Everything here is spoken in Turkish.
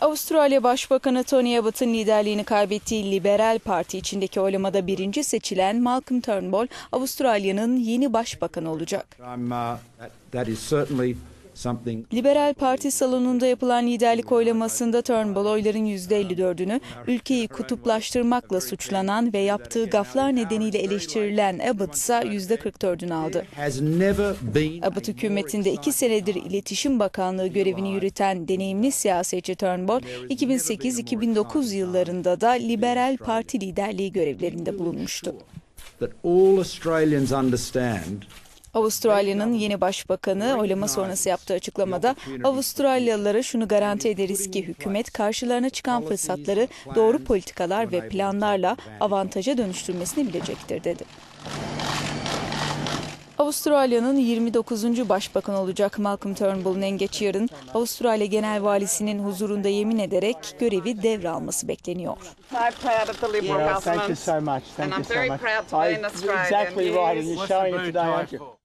Avustralya Başbakanı Tony Abbott'ın liderliğini kaybettiği Liberal Parti içindeki oylamada birinci seçilen Malcolm Turnbull, Avustralya'nın yeni başbakanı olacak. Liberal Parti salonunda yapılan liderlik oylamasında Turnbull oyların %54'ünü ülkeyi kutuplaştırmakla suçlanan ve yaptığı gaflar nedeniyle eleştirilen Abbott ise %44'ünü aldı. Abbott hükümetinde iki senedir İletişim Bakanlığı görevini yürüten deneyimli siyasetçi Turnbull, 2008-2009 yıllarında da Liberal Parti liderliği görevlerinde bulunmuştu. Avustralya'nın yeni başbakanı oylama sonrası yaptığı açıklamada Avustralyalılara şunu garanti ederiz ki hükümet karşılarına çıkan fırsatları doğru politikalar ve planlarla avantaja dönüştürmesini bilecektir dedi. Avustralya'nın 29. başbakanı olacak Malcolm Turnbull'un en geç yarın Avustralya Genel Valisi'nin huzurunda yemin ederek görevi devralması bekleniyor. Yeah, thank you so much. Thank you so much. I-. Exactly right, and you're showing it today, aren't you?